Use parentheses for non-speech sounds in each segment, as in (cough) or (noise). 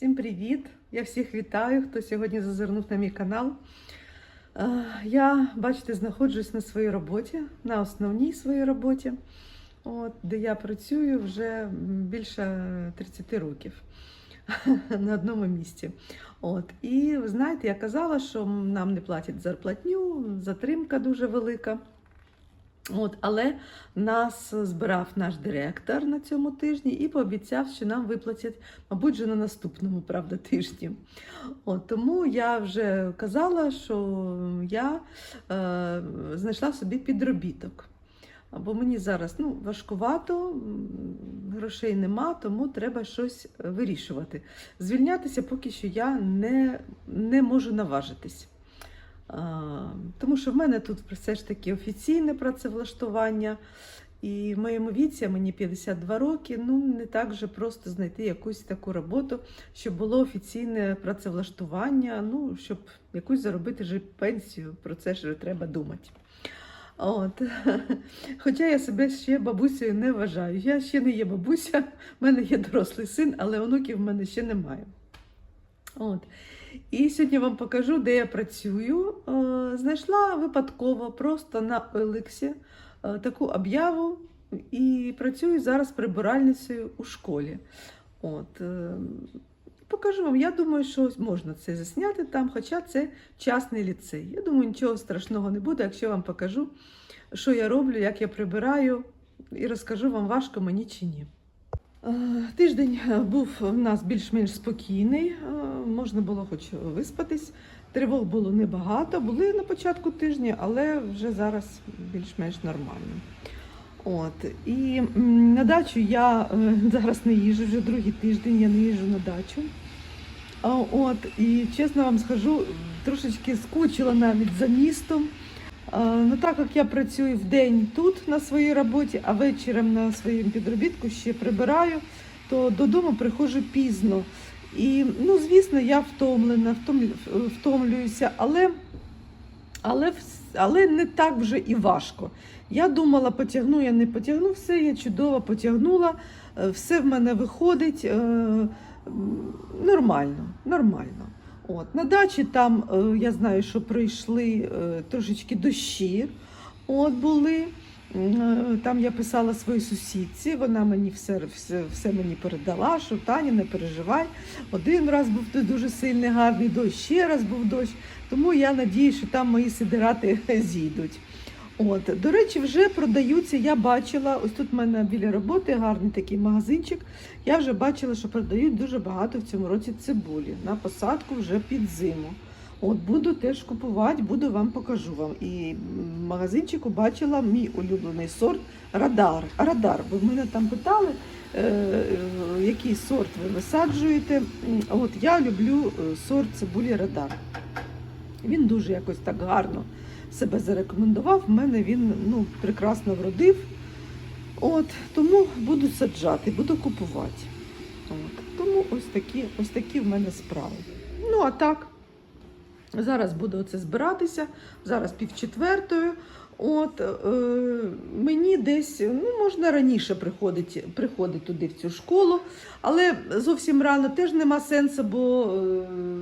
Всім привіт! Я всіх вітаю, хто сьогодні зазирнув на мій канал. Е, Я, бачите, знаходжусь на своїй роботі, на основній своїй роботі, от, де я працюю вже більше 30 років (laughs) на одному місці. От. І ви знаєте, я казала, що нам не платять зарплатню, затримка дуже велика. От, але нас збирав наш директор на цьому тижні і пообіцяв, що нам виплатять, мабуть, вже на наступному правда, тижні. От, тому я вже казала, що я е, знайшла собі підробіток. Бо мені зараз ну, важкувато, грошей нема, тому треба щось вирішувати. Звільнятися поки що я не, не можу наважитись. Тому що в мене тут все ж таки офіційне працевлаштування, і в моєму віці, мені 52 роки, ну не так же просто знайти якусь таку роботу, щоб було офіційне працевлаштування, ну, щоб якусь заробити же пенсію, про це ж треба думати. От. (laughs) Хоча я себе ще бабусею не вважаю. Я ще не є бабуся, в мене є дорослий син, але онуків в мене ще немає. От. І сьогодні вам покажу, де я працюю. Е, Знайшла випадково просто на Еликсі е, таку об'яву і працюю зараз прибиральницею у школі. От. е, Покажу вам, я думаю, що можна це засняти там, хоча це частний ліцей. Я думаю, нічого страшного не буде, якщо вам покажу, що я роблю, як я прибираю, і розкажу вам, важко мені чи ні. Е, Тиждень е, був у нас більш-менш спокійний, е, можна було хоч виспатись. Тривог було небагато, були на початку тижня, але вже зараз більш-менш нормально. От. І на дачу я зараз не їжджу, вже другий тиждень я не їжджу на дачу. От, і чесно вам скажу, трошечки скучила навіть за містом. А, Ну, так як я працюю в день тут на своїй роботі, а вечором на своєму підробітку ще прибираю, то додому приходжу пізно. І, ну, звісно, я втомлена, втомлююся, але, але, але не так вже і важко. Я думала, потягну, я не потягну все, я чудово потягнула, е, все в мене виходить е, нормально, нормально. От, на дачі там е, я знаю, що прийшли е, трошечки дощі. От були. Е, Там я писала своїй сусідці, вона мені все, все, все мені передала, що Таня, не переживай. Один раз був дуже сильний гарний дощ, ще раз був дощ. Тому я надію, що там мої сидирати (laughs) зійдуть. От, до речі, вже продаються. Я бачила, ось тут в мене біля роботи гарний такий магазинчик. Я вже бачила, що продають дуже багато в цьому році цибулі на посадку вже під зиму. От буду теж купувати, буду вам покажу вам. І в магазинчику бачила мій улюблений сорт Радар. Радар, бо мене там питали, е, який сорт ви висаджуєте. От я люблю е, сорт цибулі Радар. Він дуже якось так гарно себе зарекомендував. В мене він ну, прекрасно вродив. От, тому буду саджати, буду купувати. От, тому ось такі, ось такі в мене справи. Ну, а так, зараз буду оце збиратися, зараз пів четвертої. От, е, мені десь ну, можна раніше приходити, приходити туди в цю школу, але зовсім рано теж нема сенсу, бо е,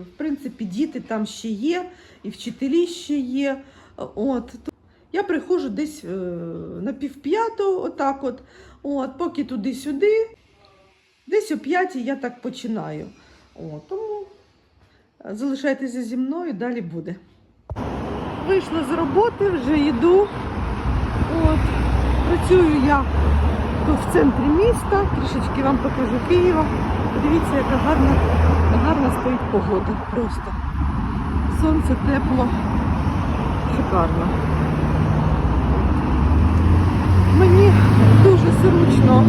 в принципі діти там ще є, і вчителі ще є. От. Я приходжу десь е, на півп'ятого, отак от, от, поки туди-сюди, десь о п'ятій я так починаю. От, тому залишайтеся зі мною, далі буде. Вийшла з роботи, вже йду. От, працюю я тут в центрі міста, трішечки вам покажу Києва. Подивіться, яка гарна, гарна стоїть погода. Просто. Сонце тепло, шикарно. Мені дуже зручно,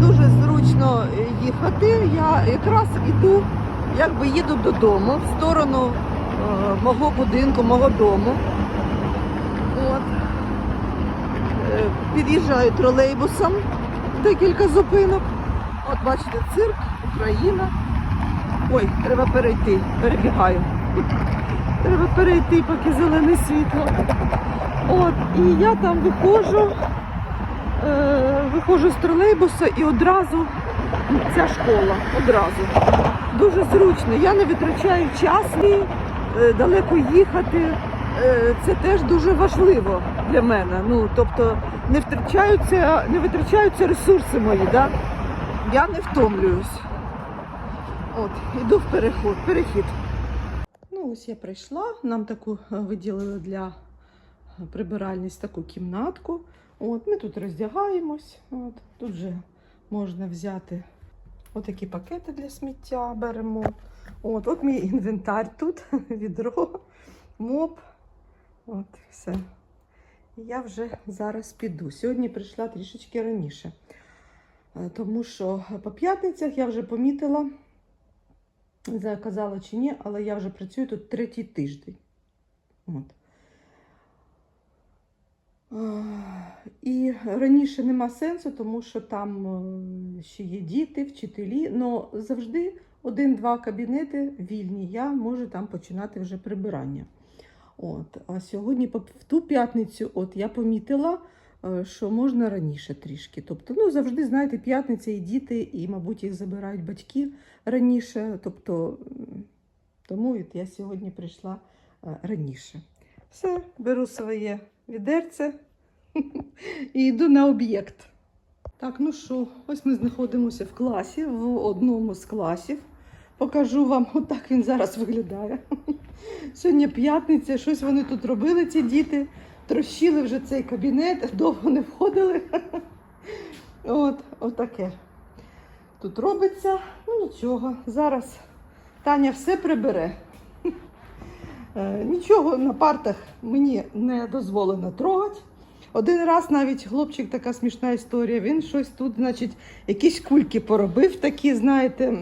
дуже зручно їхати. Я якраз іду, якби їду додому, в сторону е, мого будинку, мого дому. От. Е, Під'їжджаю тролейбусом декілька зупинок. От бачите, цирк, Україна. Ой, треба перейти, перебігаю. Треба перейти, поки зелене світло. От, і я там виходжу, е, виходжу з тролейбуса і одразу ця школа одразу. Дуже зручно. Я не витрачаю час е, далеко їхати. Е, Це теж дуже важливо для мене. Ну, тобто не втрачаються, не витрачаються ресурси мої, да? я не втомлююсь. От, іду в переход, перехід. Ось я прийшла. Нам таку е, виділили для прибиральниць таку кімнатку. От, ми тут роздягаємось. От, тут вже можна взяти отакі пакети для сміття беремо. От, от мій інвентар тут, (laughs) відро, моп. От, все. Я вже зараз піду. Сьогодні прийшла трішечки раніше. Е, Тому що по п'ятницях я вже помітила, не знаю, казала чи ні, але я вже працюю тут третій тиждень. От. І раніше нема сенсу, тому що там е, ще є діти, вчителі, але завжди один-два кабінети вільні. Я можу там починати вже прибирання. От. А сьогодні, в ту п'ятницю, от я помітила, що можна раніше трішки. Тобто, ну завжди, знаєте, п'ятниця і діти, і, мабуть, їх забирають батьки раніше. Тобто, тому от я сьогодні прийшла е, раніше. Все, беру своє відерце (laughs) і йду на об'єкт. Так, ну що, ось ми знаходимося в класі, в одному з класів. Покажу вам, (laughs) отак він зараз виглядає. (laughs) Сьогодні п'ятниця, щось вони тут робили, ці діти. Трощили вже цей кабінет, довго не входили. От, отаке. Тут робиться, ну нічого. Зараз Таня все прибере. Е, Нічого на партах мені не дозволено трогати. Один раз навіть хлопчик, така смішна історія. Він щось тут, значить, якісь кульки поробив, такі, знаєте,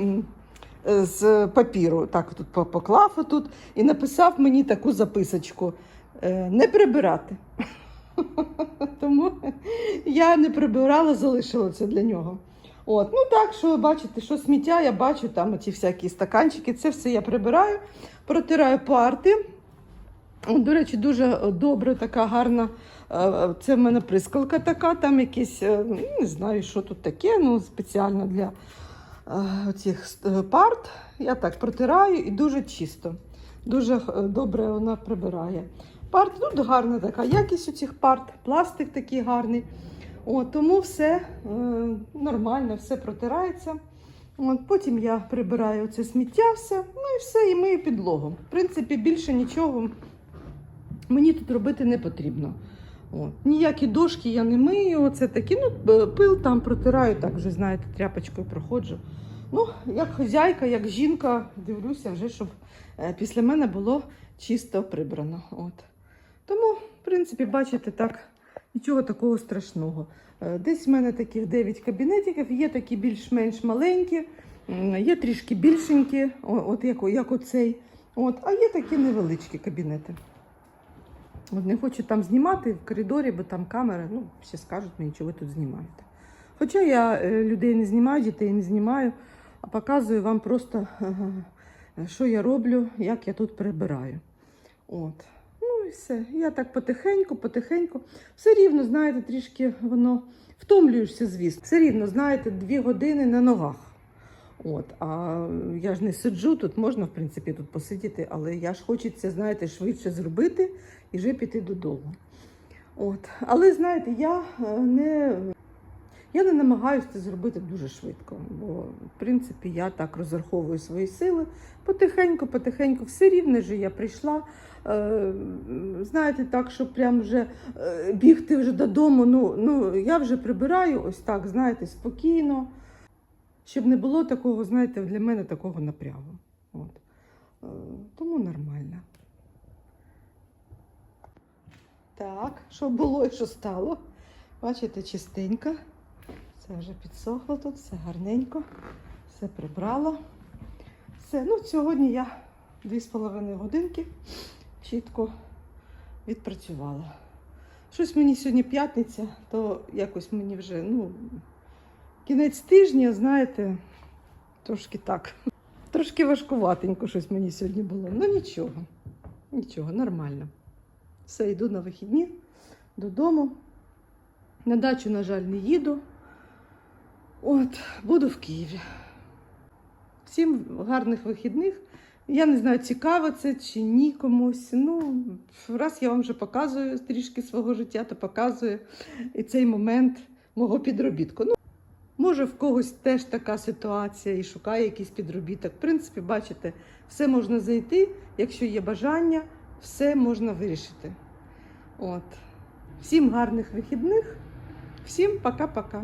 з папіру. Так тут поклав отут і написав мені таку записочку: не прибирати. (laughs) Тому я не прибирала, залишила це для нього. От, ну так, що бачите, що сміття, я бачу, там ці всякі стаканчики, це все я прибираю, протираю парти. До речі, дуже добре, така гарна. е, Це в мене прискалка така, там якісь, е, не знаю, що тут таке, ну спеціально для е, цих парт. Я так протираю і дуже чисто. Дуже е, добре вона прибирає. Парт тут гарна така якість у цих парт, пластик такий гарний. От, тому все е, нормально, все протирається. От, потім я прибираю це сміття, все, ну і все, і мию підлогу. В принципі, більше нічого мені тут робити не потрібно. От. Ніякі дошки я не мию, це такі, ну, пил там протираю, так вже, знаєте, тряпочкою проходжу. Ну, як хазяйка, як жінка, дивлюся вже, щоб е, після мене було чисто прибрано. От. Тому, в принципі, бачите, так, нічого такого страшного. Е, Десь в мене таких 9 кабінетиків, є такі більш-менш маленькі, є трішки більшенькі, от як, як оцей. От, а є такі невеличкі кабінети. От не хочу там знімати в коридорі, бо там камери, ну, всі скажуть мені, що ви тут знімаєте. Хоча я е, людей не знімаю, дітей не знімаю, а показую вам просто, (laughs) е, що я роблю, як я тут прибираю. От. Все. Я так потихеньку, потихеньку. Все рівно, знаєте, трішки воно втомлюєшся, звісно. Все рівно, знаєте, дві години на ногах. От, а я ж не сиджу, тут можна, в принципі, тут посидіти, але я ж хочеться, знаєте, швидше зробити і вже піти додому. От. Але знаєте, я е, не, я не намагаюся це зробити дуже швидко, бо в принципі я так розраховую свої сили. Потихеньку, потихеньку, все рівно же я прийшла. Е, знаєте, так, щоб прям вже е, бігти вже додому. Ну, ну, я вже прибираю ось так, знаєте, спокійно, щоб не було такого, знаєте, для мене такого напрягу. От. Е, тому нормально. Так, що було і що стало. Бачите, чистенько. Все вже підсохло тут, все гарненько, все прибрала. Все, ну сьогодні я дві з половиною годинки чітко відпрацювала. Щось мені сьогодні п'ятниця, то якось мені вже, ну, кінець тижня, знаєте, трошки так. Трошки важкуватенько щось мені сьогодні було. Ну нічого, нічого, нормально. Все, йду на вихідні, додому. На дачу, на жаль, не їду. От, буду в Києві. Всім гарних вихідних. Я не знаю, цікаво це чи ні комусь. Ну, раз я вам вже показую трішки свого життя, то показую і цей момент мого підробітку. Ну, може, в когось теж така ситуація і шукає якийсь підробіток. В принципі, бачите, все можна зайти, якщо є бажання, все можна вирішити. От. Всім гарних вихідних, всім пока-пока.